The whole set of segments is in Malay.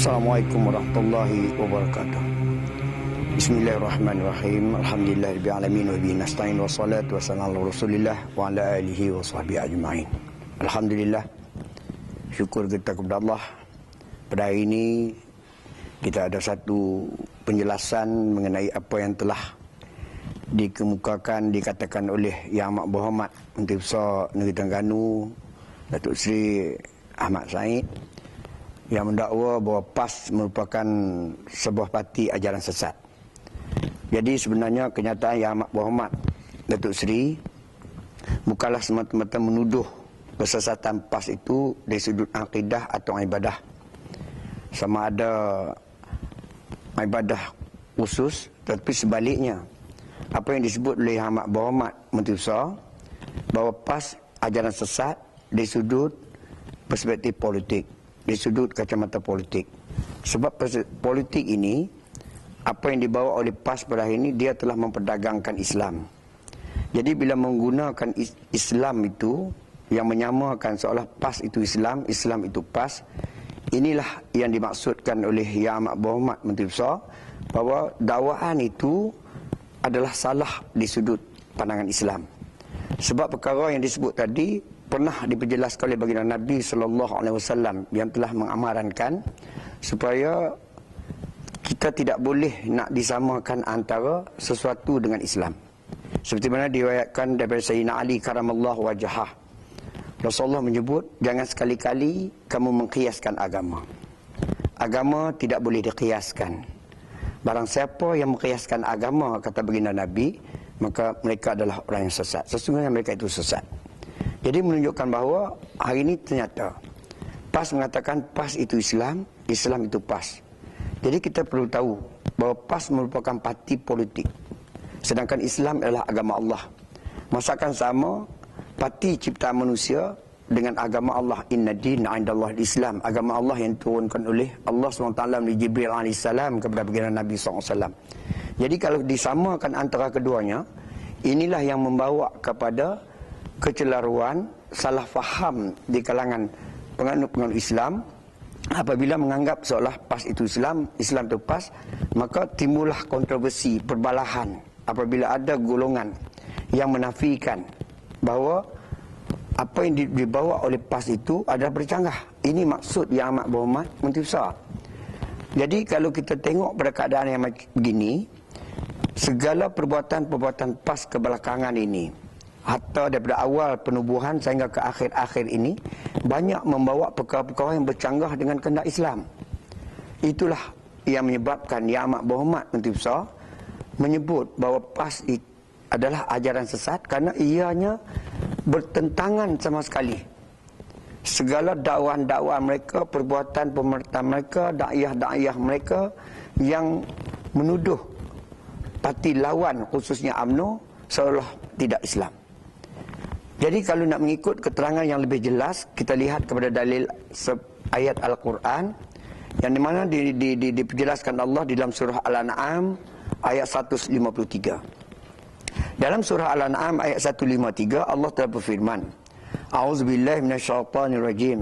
Assalamualaikum warahmatullahi wabarakatuh. Bismillahirrahmanirrahim. Alhamdulillahirabbil alamin wa bihi nasta'in wa salatu wassalamu ala Rasulillah wa ala alihi wa sahbihi ajma'in. Alhamdulillah. Syukur kita kepada Allah. Pada hari ini kita ada satu penjelasan mengenai apa yang telah dikemukakan dikatakan oleh Yang Amat Berhormat Menteri Besar Negeri Terengganu Datuk Seri Ahmad Said yang mendakwa bahawa PAS merupakan sebuah parti ajaran sesat. Jadi sebenarnya kenyataan yang amat berhormat Datuk Seri bukanlah semata-mata menuduh kesesatan PAS itu dari sudut akidah atau ibadah. Sama ada ibadah khusus tetapi sebaliknya apa yang disebut oleh Yang Amat Berhormat Menteri Besar bahawa PAS ajaran sesat dari sudut perspektif politik di sudut kacamata politik. Sebab politik ini apa yang dibawa oleh PAS pada hari ini dia telah memperdagangkan Islam. Jadi bila menggunakan Islam itu yang menyamakan seolah PAS itu Islam, Islam itu PAS, inilah yang dimaksudkan oleh Yang Amat Berhormat Menteri Besar bahawa dakwaan itu adalah salah di sudut pandangan Islam. Sebab perkara yang disebut tadi pernah diperjelaskan oleh baginda Nabi sallallahu alaihi wasallam yang telah mengamankan supaya kita tidak boleh nak disamakan antara sesuatu dengan Islam. Seperti mana diriwayatkan daripada Sayyidina Ali karamallahu wajhah. Rasulullah menyebut jangan sekali-kali kamu mengkiaskan agama. Agama tidak boleh dikiaskan. Barang siapa yang mengkiaskan agama kata baginda Nabi, maka mereka adalah orang yang sesat. Sesungguhnya mereka itu sesat. Jadi menunjukkan bahawa hari ini ternyata PAS mengatakan PAS itu Islam, Islam itu PAS. Jadi kita perlu tahu bahawa PAS merupakan parti politik. Sedangkan Islam adalah agama Allah. Masakan sama parti ciptaan manusia dengan agama Allah inna din indallah Islam agama Allah yang turunkan oleh Allah SWT di Jibril AS kepada baginda Nabi SAW jadi kalau disamakan antara keduanya inilah yang membawa kepada kecelaruan, salah faham di kalangan penganut-penganut Islam apabila menganggap seolah PAS itu Islam, Islam itu PAS, maka timbullah kontroversi, perbalahan apabila ada golongan yang menafikan bahawa apa yang dibawa oleh PAS itu adalah bercanggah. Ini maksud yang amat berhormat Menteri Besar. Jadi kalau kita tengok pada keadaan yang begini, segala perbuatan-perbuatan PAS kebelakangan ini, hatta daripada awal penubuhan sehingga ke akhir-akhir ini banyak membawa perkara-perkara yang bercanggah dengan kehendak Islam. Itulah yang menyebabkan Yang Amat Berhormat Menteri Besar menyebut bahawa PAS adalah ajaran sesat kerana ianya bertentangan sama sekali. Segala dakwaan-dakwaan mereka, perbuatan pemerintah mereka, dakwah-dakwah mereka yang menuduh parti lawan khususnya UMNO seolah tidak Islam. Jadi kalau nak mengikut keterangan yang lebih jelas, kita lihat kepada dalil ayat Al-Quran yang di mana di, di, di, diperjelaskan Allah di dalam surah Al-An'am ayat 153. Dalam surah Al-An'am ayat 153 Allah telah berfirman, A'udzubillahi minasyaitonirrajim.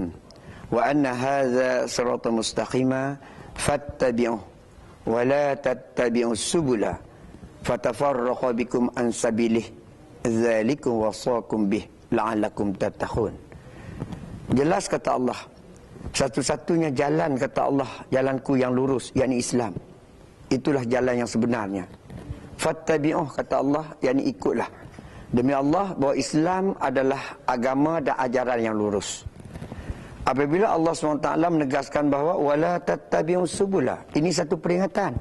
Wa anna hadza siratan mustaqima fattabi'uhu wa la tattabi'us subula fatafarraqa bikum an sabilihi Zalikum wasakum bih la'allakum tattaqun. Jelas kata Allah. Satu-satunya jalan kata Allah, jalanku yang lurus, yakni Islam. Itulah jalan yang sebenarnya. Fattabi'uh kata Allah, yakni ikutlah. Demi Allah bahawa Islam adalah agama dan ajaran yang lurus. Apabila Allah SWT menegaskan bahawa wala tattabi'u subula. Ini satu peringatan.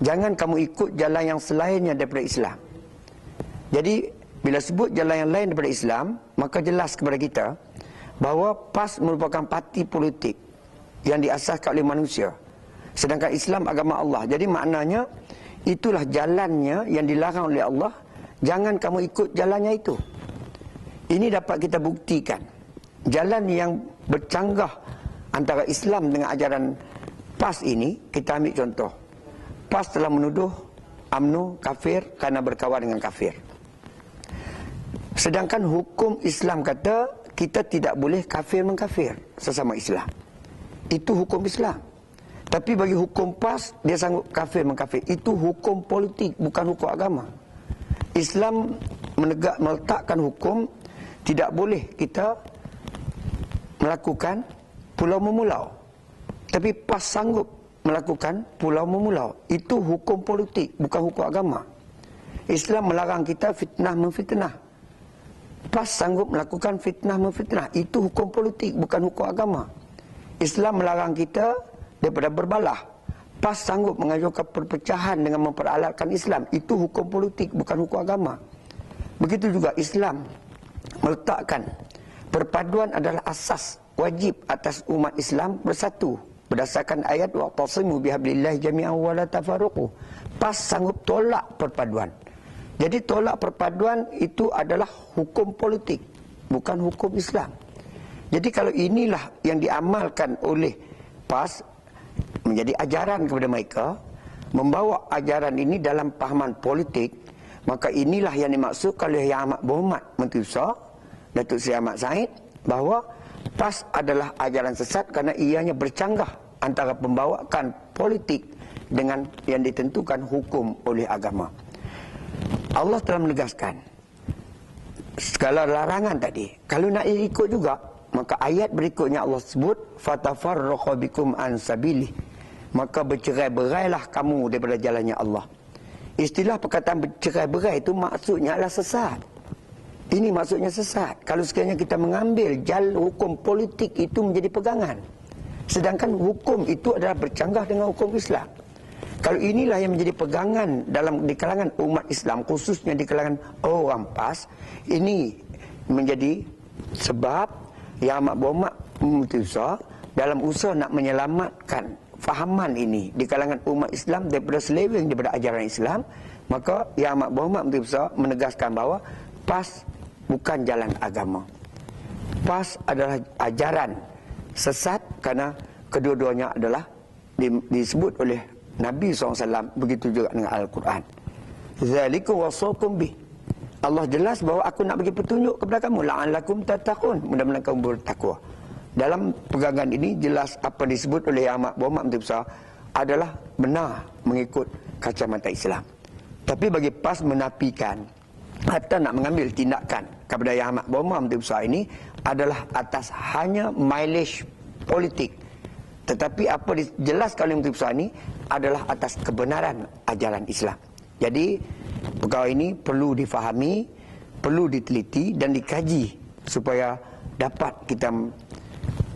Jangan kamu ikut jalan yang selainnya daripada Islam. Jadi bila sebut jalan yang lain daripada Islam, maka jelas kepada kita bahawa PAS merupakan parti politik yang diasaskan oleh manusia. Sedangkan Islam agama Allah. Jadi maknanya itulah jalannya yang dilarang oleh Allah. Jangan kamu ikut jalannya itu. Ini dapat kita buktikan. Jalan yang bercanggah antara Islam dengan ajaran PAS ini, kita ambil contoh. PAS telah menuduh UMNO kafir kerana berkawan dengan kafir. Sedangkan hukum Islam kata kita tidak boleh kafir mengkafir sesama Islam. Itu hukum Islam. Tapi bagi hukum PAS, dia sanggup kafir mengkafir. Itu hukum politik, bukan hukum agama. Islam menegak, meletakkan hukum, tidak boleh kita melakukan pulau memulau. Tapi PAS sanggup melakukan pulau memulau. Itu hukum politik, bukan hukum agama. Islam melarang kita fitnah memfitnah. PAS sanggup melakukan fitnah memfitnah. Itu hukum politik, bukan hukum agama. Islam melarang kita daripada berbalah. PAS sanggup mengajukan perpecahan dengan memperalatkan Islam. Itu hukum politik, bukan hukum agama. Begitu juga Islam meletakkan perpaduan adalah asas wajib atas umat Islam bersatu berdasarkan ayat waqtasimu bihablillah jami'an wa la tafarruqu. PAS sanggup tolak perpaduan. Jadi tolak perpaduan itu adalah hukum politik, bukan hukum Islam. Jadi kalau inilah yang diamalkan oleh PAS menjadi ajaran kepada mereka membawa ajaran ini dalam pahaman politik maka inilah yang dimaksudkan oleh Yang Amat Berhormat Menteri Besar Datuk Seri Ahmad Said bahawa PAS adalah ajaran sesat kerana ianya bercanggah antara pembawaan politik dengan yang ditentukan hukum oleh agama. Allah telah menegaskan segala larangan tadi. Kalau nak ikut juga, maka ayat berikutnya Allah sebut fatafarraqu bikum an sabili maka bercerai-berailah kamu daripada jalannya Allah. Istilah perkataan bercerai-berai itu maksudnya adalah sesat. Ini maksudnya sesat. Kalau sekiranya kita mengambil jalur hukum politik itu menjadi pegangan. Sedangkan hukum itu adalah bercanggah dengan hukum Islam kalau inilah yang menjadi pegangan dalam di kalangan umat Islam khususnya di kalangan orang PAS ini menjadi sebab yang amat berhormat Mutusa dalam usaha nak menyelamatkan fahaman ini di kalangan umat Islam daripada seleweng daripada ajaran Islam. Maka yang amat berhormat Mutusa menegaskan bahawa PAS bukan jalan agama. PAS adalah ajaran sesat kerana kedua-duanya adalah disebut oleh Nabi SAW begitu juga dengan Al-Quran. Zaliku wasakum bih. Allah jelas bahawa aku nak bagi petunjuk kepada kamu. La'allakum tattaqun. Mudah-mudahan kamu bertakwa. Dalam pegangan ini jelas apa disebut oleh Amat Berhormat Menteri Besar adalah benar mengikut kacamata Islam. Tapi bagi PAS menafikan atau nak mengambil tindakan kepada Amat Berhormat Menteri Besar ini adalah atas hanya mileage politik tetapi apa dijelaskan oleh Menteri Besar ini adalah atas kebenaran ajaran Islam jadi perkara ini perlu difahami, perlu diteliti dan dikaji supaya dapat kita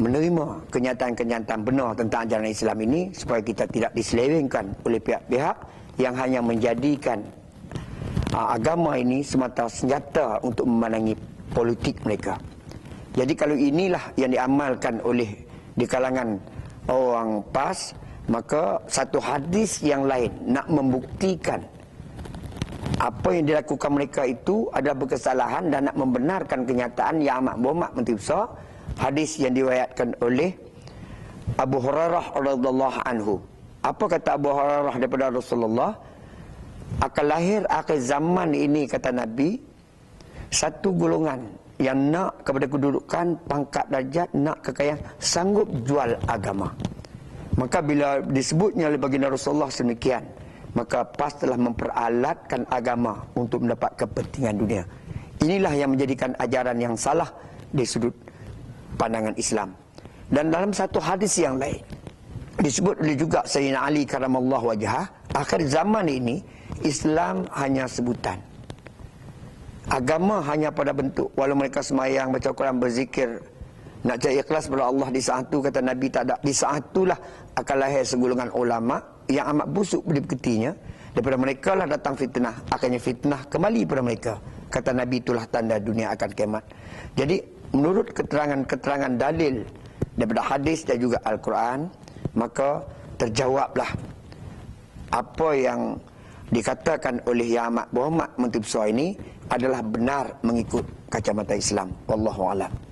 menerima kenyataan-kenyataan benar tentang ajaran Islam ini supaya kita tidak diselewengkan oleh pihak-pihak yang hanya menjadikan uh, agama ini semata senjata untuk memenangi politik mereka. Jadi kalau inilah yang diamalkan oleh di kalangan orang PAS, maka satu hadis yang lain nak membuktikan apa yang dilakukan mereka itu adalah berkesalahan dan nak membenarkan kenyataan yang amat berhormat Menteri Besar hadis yang diriwayatkan oleh Abu Hurairah radhiyallahu anhu. Apa kata Abu Hurairah daripada Rasulullah? Akan lahir akhir zaman ini kata Nabi satu golongan yang nak kepada kedudukan pangkat darjat nak kekayaan sanggup jual agama maka bila disebutnya oleh baginda Rasulullah semikian maka PAS telah memperalatkan agama untuk mendapat kepentingan dunia. Inilah yang menjadikan ajaran yang salah di sudut pandangan Islam. Dan dalam satu hadis yang lain disebut oleh juga Sayyidina Ali karamallahu wajhah, akhir zaman ini Islam hanya sebutan. Agama hanya pada bentuk walau mereka semayang baca Quran berzikir nak cari ikhlas kepada Allah di saat itu kata Nabi tak ada. Di saat itulah akan lahir segolongan ulama yang amat busuk dipeketinya daripada mereka lah datang fitnah akannya fitnah kembali kepada mereka. Kata Nabi itulah tanda dunia akan kiamat. Jadi menurut keterangan-keterangan dalil daripada hadis dan juga Al-Quran maka terjawablah apa yang dikatakan oleh Yang Amat Berhormat Menteri Besar ini adalah benar mengikut kacamata Islam. Wallahu alam